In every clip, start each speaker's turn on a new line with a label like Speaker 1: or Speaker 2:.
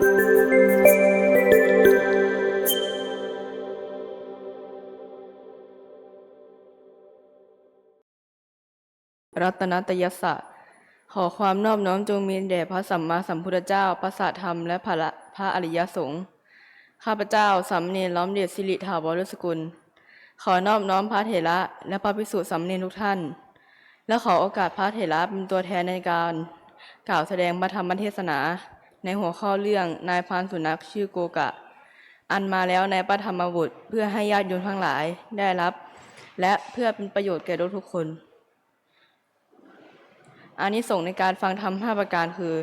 Speaker 1: รัตนตยสะขอความนอบน้อมจงมีแด่พระสัมมาสัมพุทธเจ้า พระสัทธรรมและพระละพระอริยสงฆ์ ข้าพเจ้าสามเณรล้อมเดชสิริถาวรสกุล ขอนอบน้อมพระเถระและพระภิกษุสามเณรทุกท่าน และขอโอกาสพระเถระเป็นตัวแทนในการ กล่าวแสดงพระธรรมเทศนา ในหัวข้อเรื่องนายพานสุนัขชื่อโกกะ อันมาแล้วในพระธรรมบุตรเพื่อให้ญาติโยมทั้งหลายได้รับ และเพื่อเป็นประโยชน์แก่ทุกคนอานิสงส์ในการฟังธรรมห้าประการคือ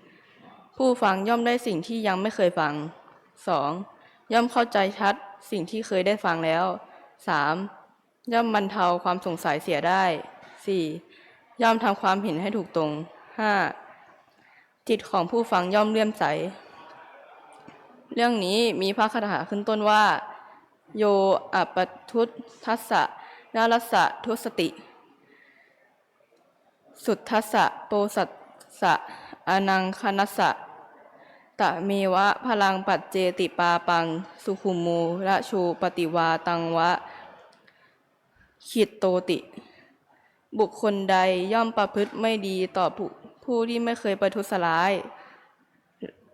Speaker 1: 1. ผู้ฟังย่อมได้สิ่งที่ยังไม่เคยฟัง 2. ย่อมเข้าใจชัดสิ่งที่เคยได้ฟังแล้ว 3. ย่อมบรรเทาความสงสัยเสียได้ 4. ย่อมทำความเห็นให้ถูกตรง 5. จิตของผู้ฟังย่อมเลื่อมใส เรื่องนี้มีพระคาถาขึ้นต้นว่า โยอัปทุตทัสสะนารัสะทุสติ สุทธัสสะโปสัสสะอนังคนัสสะตะเมวะพลังปัจเจติปาปัง สุขุมูระชูปฏิวาตังวะ ขิดโตติ บุคคลใดย่อมประพฤติไม่ดีต่อผู้ ผู้ที่ไม่เคยประทุษร้าย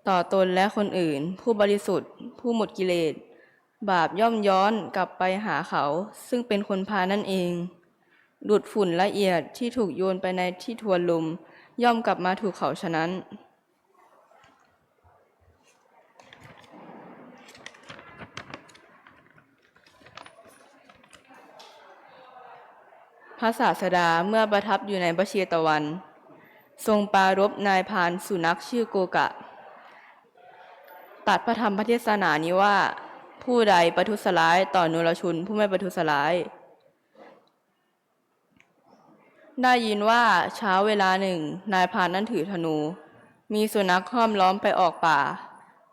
Speaker 1: ต่อตนและคนอื่น ผู้บริสุทธิ์ ผู้หมดกิเลส บาปย่อมย้อนกลับไปหาเขา ซึ่งเป็นคนพานั่นเองดูดฝุ่นละเอียดที่ถูกโยนไปในที่ทวนลม ย่อมกลับมาถูกเขาฉะนั้น พระศาสดาเมื่อประทับอยู่ในพระเชตวัน ทรงปรารบนายพานสุนัขชื่อโกกะ ตัดพระธรรมพระเทศนานี้ว่า ผู้ใดประทุษร้ายต่อนุรชนผู้ไม่ประทุษร้าย ได้ยินว่าเช้าเวลาหนึ่ง นายพานนั้นถือธนู มีสุนัขห้อมล้อมไปออกป่า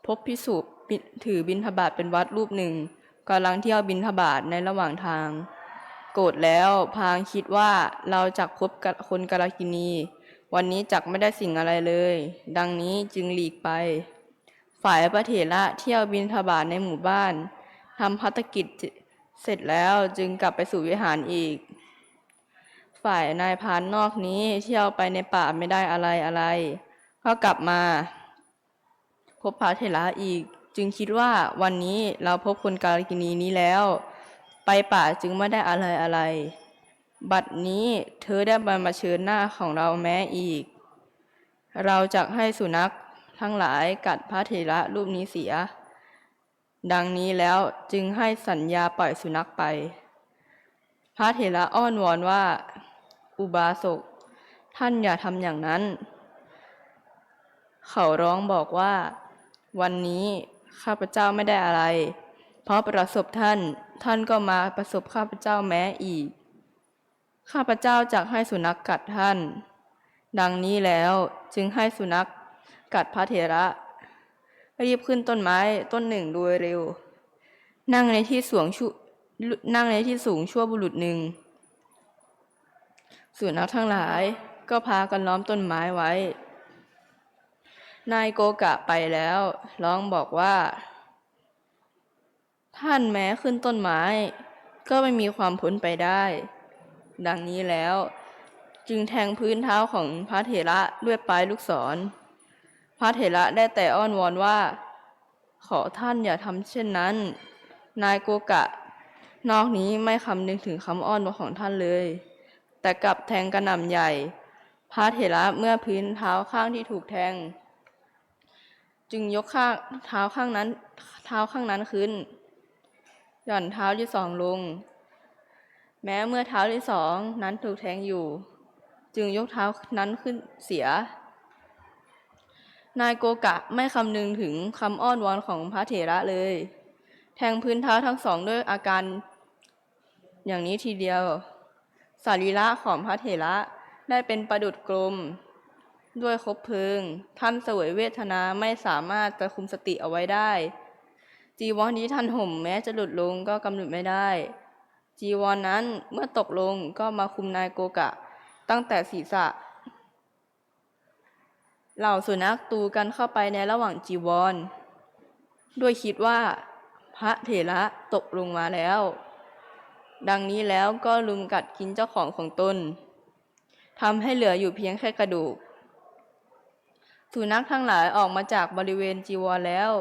Speaker 1: พบพิสุถือบินทบาทเป็นวัดรูปหนึ่งกำลังเที่ยวบินทบาทในระหว่างทาง โกรธแล้วพางคิดว่าเราจักพบกับคนกาลกินี วันนี้จักไม่ได้สิ่งอะไรเลย ดังนี้จึงหลีกไป ฝ่ายพระเถระเที่ยวบินทบาทในหมู่บ้านทำพัฒกิจเสร็จแล้วจึงกลับไปสู่วิหารอีก ฝ่ายนายพานนอกนี้เที่ยวไปในป่าไม่ได้อะไรอะไร ก็กลับมาพบพระเถระอีก จึงคิดว่าวันนี้เราพบคนกาลกินีนี้แล้ว ไปป่าจึงไม่ได้อะไรอะไร บัดนี้เธอได้มามาเชิญหน้าของเราแม้อีก เราจะให้สุนัขทั้งหลายกัดพระเถระรูปนี้เสีย ดังนี้แล้วจึงให้สัญญาปล่อยสุนัขไป พระเถระอ้อนวอนว่า อุบาสกท่านอย่าทำอย่างนั้น เขาร้องบอกว่า วันนี้ข้าพเจ้าไม่ได้อะไร เพราะประสบท่านท่านก็มาประสบข้าพเจ้าแม้อีก ข้าพเจ้าจะให้สุนัขกกัดท่าน ดังนี้แล้วจึงให้สุนัขกัดพระเถระ รีบขึ้นต้นไม้ต้นหนึ่งโดยเร็ว นั่งในที่สูงชุนั่งในที่สูงชั่วบุรุษหนึ่ง สุนัขทั้งหลายก็พากันล้อมต้นไม้ไว้ นายโกกะไปแล้ว ร้องบอกว่า ท่านแม้ขึ้นต้นไม้ ก็ไม่มีความพ้นไปได้ ดังนี้แล้ว จึงแทงพื้นเท้าของพระเถระด้วยปลายลูกศร พระเถระได้แต่อ้อนวอนว่า ขอท่านอย่าทำเช่นนั้น นายโกกะ นอกนี้ไม่คำนึงถึงคำอ้อนวอนของท่านเลย แต่กลับแทงกระหน่ำใหญ่ พระเถระเมื่อพื้นเท้าข้างที่ถูกแทง จึงยกข้างเท้าข้างนั้น เท้าข้างนั้นขึ้นหย่อนเท้าที่สองลง แม้เมื่อเท้าที่สองนั้นถูกแทงอยู่ จึงยกเท้านั้นขึ้นเสีย นายโกกะไม่คำนึงถึงคำอ้อนวอนของพระเถระเลย แทงพื้นเท้าทั้งสองด้วยอาการ อย่างนี้ทีเดียว สรีระของพระเถระได้เป็นประดุดกลม ด้วยคบเพลิง ท่านเสวยเวทนาไม่สามารถจะคุมสติเอาไว้ได้ จีวรที่ท่านห่มแม้จะหลุดลงก็กำหนดไม่ได้ จีวรนนั้นเมื่อตกลงก็มาคุมนายโกกะ ตั้งแต่ศีรษะ เหล่าสุนัขตูกันเข้าไปในระหว่างจีวร ด้วยคิดว่า พระเถระตกลงมาแล้ว ดังนี้แล้วก็ลุมกัดกินเจ้าของของตนทำให้เหลืออยู่เพียงแค่กระดูก สุนัขทั้งหลายออกมาจากบริเวณจีวรแล้ว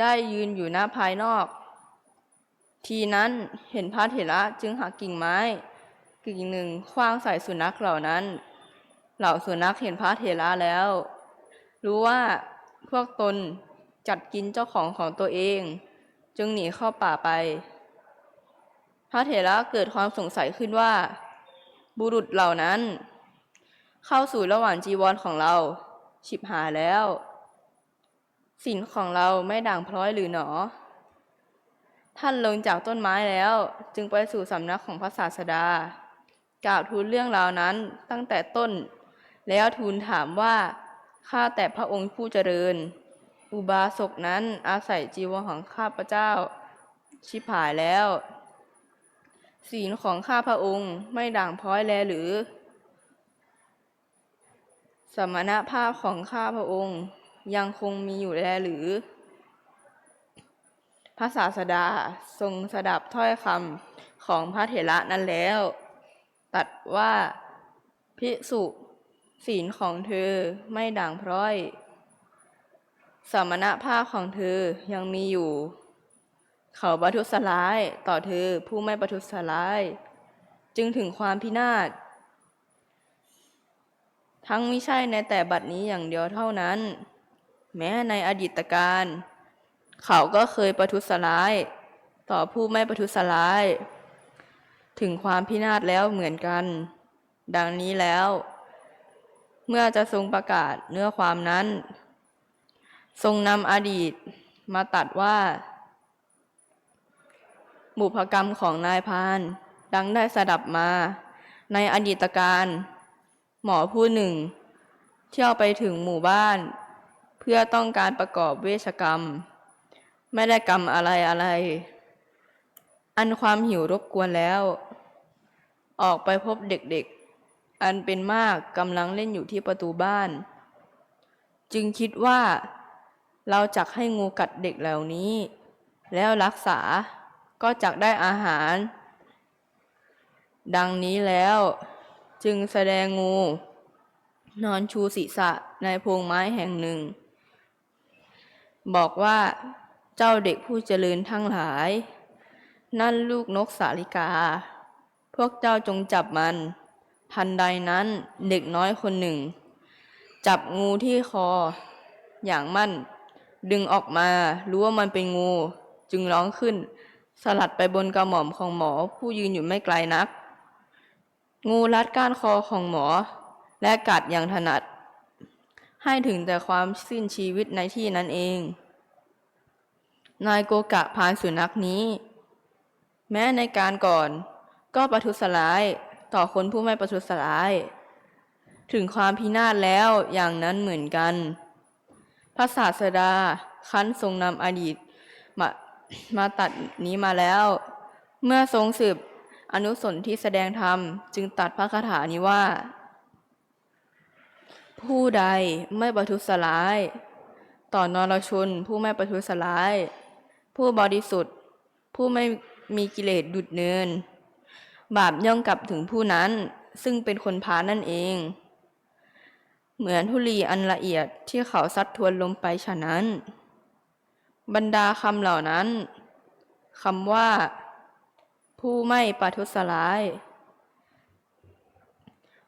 Speaker 1: ได้ยืนอยู่หน้าภายนอก ทีนั้นเห็นพระเถระจึงหักกิ่งไม้ กิ่งหนึ่งคว้างใส่สุนัขเหล่านั้น เหล่าสุนัขเห็นพระเถระแล้ว รู้ว่าพวกตนจัดกินเจ้าของของตัวเอง จึงหนีเข้าป่าไป พระเถระเกิดความสงสัยขึ้นว่า บุรุษเหล่านั้น เข้าสู่ระหว่างจีวรของเราฉิบหายแล้วสินของเราไม่ด่างพร้อยหรือหนอ ท่านลงจากต้นไม้แล้ว จึงไปสู่สำนักของพระศาสดา กล่าวทูลเรื่องราวนั้นตั้งแต่ต้น แล้วทูลถามว่าข้าแต่พระองค์ผู้เจริญ อุบาสกนั้นอาศัยจีวรของข้าพระเจ้า ชิบหายแล้ว ศีลของข้าพระองค์ไม่ด่างพร้อยแลหรือ สมณภาพของข้าพระองค์ยังคงมีอยู่แลหรือ ระศาสดาทรงสดับถ้อยคำของพระเถระนั้นแล้ว ตัดว่าพิสุศีลของเธอไม่ด่างพร้อย สมณภาพของเธอยังมีอยู่ เขาประทุษร้ายต่อเธอผู้ไม่ประทุษร้าย จึงถึงความพินาศ ทั้งไม่ใช่ในแต่บัดนี้อย่างเดียวเท่านั้น แม้ในอดีตการ เขาก็เคยประทุษร้าย ต่อผู้ไม่ประทุษร้าย ถึงความพินาศแล้วเหมือนกัน ดังนี้แล้ว เมื่อจะทรงประกาศเนื้อความนั้น ทรงนำอดีตมาตัดว่า บุพกรรมของนายพาน ดังได้สดับมา ในอดีตการหมอผู้หนึ่ง เที่ยวไปถึงหมู่บ้าน เพื่อต้องการประกอบเวชกรรม ไม่ได้กรรมอะไรอะไร อันความหิวรบกวนแล้ว ออกไปพบเด็กๆ อันเป็นมากกำลังเล่นอยู่ที่ประตูบ้าน จึงคิดว่า เราจักให้งูกัดเด็กเหล่านี้ แล้วรักษาก็จักได้อาหาร ดังนี้แล้วจึงแสดงงู นอนชูศีรษะในโพรงไม้แห่งหนึ่ง บอกว่า เจ้าเด็กผู้เจริญทั้งหลาย นั่นลูกนกสาลิกา พวกเจ้าจงจับมัน ทันใดนั้นเด็กน้อยคนหนึ่ง จับงูที่คอ อย่างมั่น ดึงออกมารู้ว่ามันเป็นงู จึงร้องขึ้น สลัดไปบนกระหม่อมของหมอผู้ยืนอยู่ไม่ไกลนัก งูรัดก้านคอของหมอ และกัดอย่างถนัด ให้ถึงแต่ความสิ้นชีวิตในที่นั้นเอง นายโกกะพานสุนัขนี้ แม้ในการก่อนก็ประทุษร้ายต่อคนผู้ไม่ประทุษร้าย ถึงความพินาศแล้วอย่างนั้นเหมือนกัน พระศาสดาคั้นทรงนำอดีตมามาตัดนี้มาแล้ว เมื่อทรงสืบอนุสนที่แสดงธรรม จึงตัดพระคาถานี้ว่า ผู้ใดไม่ประทุษร้าย ต่อนรชนผู้ไม่ประทุษร้าย ผู้บริสุทธิ์ ผู้ไม่มีกิเลสดุดเนิน บาปย่องกลับถึงผู้นั้น ซึ่งเป็นคนพานั่นเอง เหมือนธุลีอันละเอียดที่เขาซัดทวนลงไปฉะนั้น บรรดาคำเหล่านั้นคำว่า ผู้ไม่ประทุษร้าย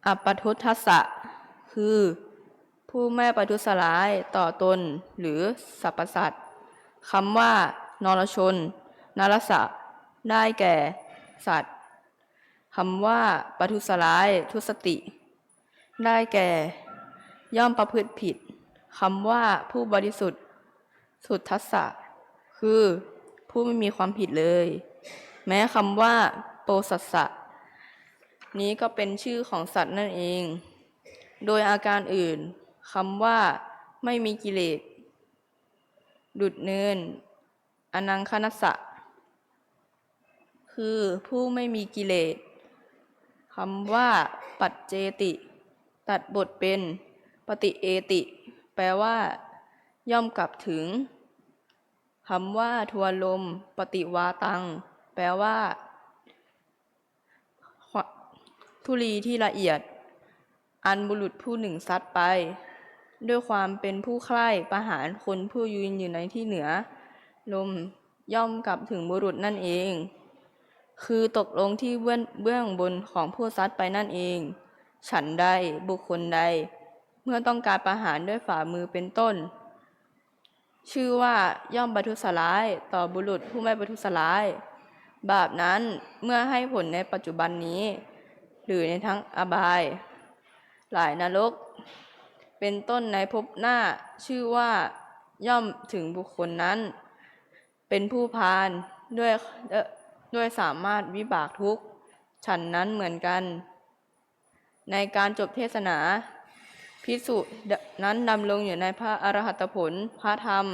Speaker 1: อัปทุทัสสะ คือ ผู้ไม่ประทุษร้ายต่อตนหรือสรรพสัตว์คำว่า นรชน นรสะ ได้แก่ สัตว์คำว่าปทุษร้าย ทุสติ ได้แก่ ย่อมประพฤติผิดคำว่าผู้บริสุทธิ์ สุทธัสสะ คือ ผู้ไม่มีความผิดเลย แม้คำว่าโปสัสสะ นี้ก็เป็นชื่อของสัตว์นั่นเอง โดยอาการอื่นคำว่าไม่มีกิเลสดุดเนิน อนังคนัสสะ คือผู้ไม่มีกิเลสคำว่าปัจเจติ ตัดบทเป็นปฏิเอติ แปลว่า ย่อมกลับถึงคำว่าทวนลม ปฏิวาตัง แปลว่า ทุลีที่ละเอียด อันบุรุษผู้หนึ่งซัดไป ด้วยความเป็นผู้ใคร่ประหารคนผู้ยืนอยู่ในที่เหนือ ลมย่อมกลับถึงบุรุษนั่นเอง คือตกลงที่เบื้องเบื้องบนของผู้ซัดไปนั่นเอง ฉันใดบุคคลใด เมื่อต้องการประหารด้วยฝ่ามือเป็นต้น ชื่อว่าย่อมประทุษร้ายต่อบุรุษผู้ไม่ประทุษร้าย บาปนั้นเมื่อให้ผลในปัจจุบันนี้ หรือในทั้งอบาย หลายนรก เป็นต้นในภพหน้าชื่อว่าย่อมถึงบุคคลนั้น เป็นผู้พานด้วยด้วยสามารถวิบากทุกฉันนั้นเหมือนกัน ในการจบเทศนาพิสุนั้นดำรงอยู่ในพระอรหัตผลพระธรรม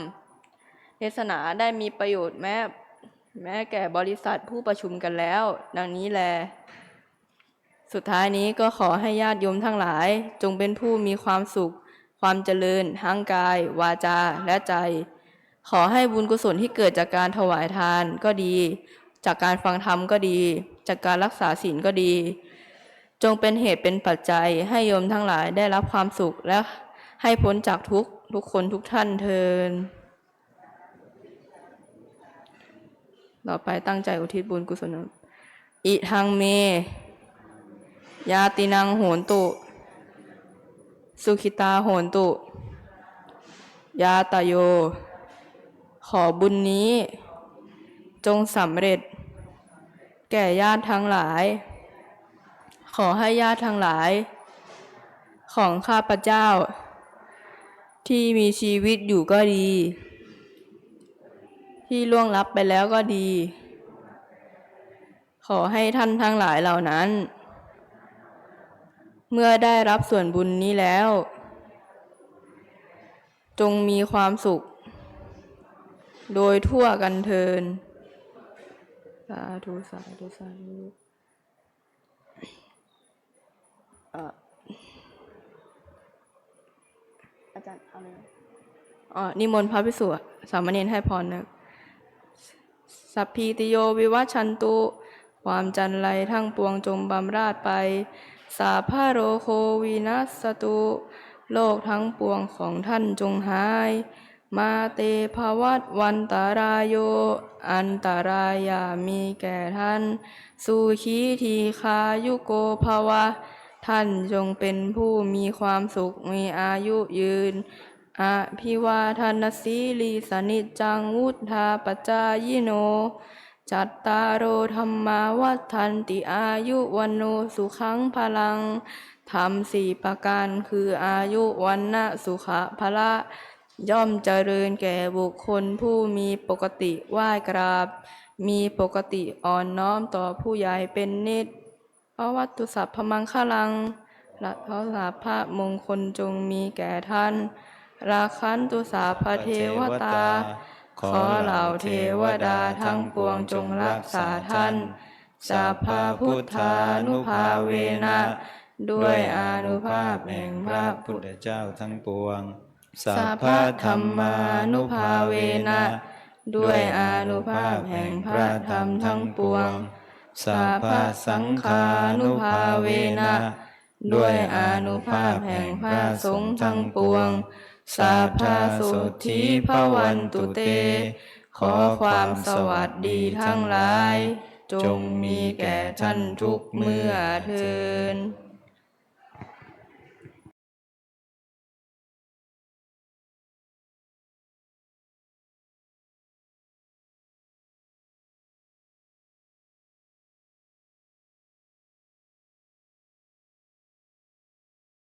Speaker 1: เทศนาได้มีประโยชน์แม้แม้แก่บริษัทผู้ประชุมกันแล้ว ดังนี้แล สุดท้ายนี้ก็ขอให้ญาติโยมทั้งหลาย จงเป็นผู้มีความสุข ความเจริญทั้งกาย วาจาและใจ ขอให้บุญกุศลที่เกิดจากการถวายทานก็ดี จากการฟังธรรมก็ดี จากการรักษาศีลก็ดี จงเป็นเหตุเป็นปัจจัยให้โยมทั้งหลายได้รับความสุขและให้พ้นจากทุกทุกคนทุกท่านเทินต่อไปตั้งใจอุทิศบุญกุศลอิทังเม ยาตินังโหนตุ สุขิตาโหนตุ ยาตโย ขอบุญนี้ จงสำเร็จ แก่ญาติทั้งหลาย ขอให้ญาติทั้งหลาย ของข้าพเจ้า ที่มีชีวิตอยู่ก็ดี ที่ล่วงลับไปแล้วก็ดี ขอให้ท่านทั้งหลายเหล่านั้น เมื่อได้รับส่วนบุญนี้แล้ว จงมีความสุข โดยทั่วกันเทิน สาธุสาธุสาธุเอ่ออาจารย์เอาเลยอ๋อนิมนต์พระพิสุสามเณรให้พรนะสัพพีติโยวิวัชชันตุ ความจันไรทั้งปวงจงบำราดไป สาพาโรโควินัสตุ โลกทั้งปวงของท่านจงหาย มาเตภวัตวันตารายโย อันตรายามีแก่ท่าน สุขีทีคายุโกภวะ ท่านจงเป็นผู้มีความสุขมีอายุยืนอภิวาทานสีลีสนิจจังวุธาปจายโน จัตตารโอธรรมาวัฏันติอายุวันโนสุขังพลังธรรมสี่ประการคืออายุวันนะสุขะพละ ย่อมเจริญแก่บุคคลผู้มีปกติไหว้กราบ มีปกติอ่อนน้อมต่อผู้ใหญ่เป็นนิดเพราะวัตถุสัพพมังคลังและเพราะสาภาพมงคลจงมีแก่ท่าน ราคันตุสาพเทวตา ขอเหล่าเทวดาทั้งปวงจงรักษาท่านสาพาพุทธานุภาเวนะ ด้วยอนุภาพแห่งพระพุท
Speaker 2: ธเจ้าทั้งปวง
Speaker 1: สัพพะธรรมานุภาเวนะด้วยอานุภาพแห่งพระธรรมทั้งปวงสัพพะสังฆานุภาเวนะด้วยอานุภาพแห่งพระสงฆ์ทั้งปวงสัพพะสุทธิภวันตุเต ขอความสวัสดีทั้งหลาย จงมีแก่ท่านทุกเมื่อเทิน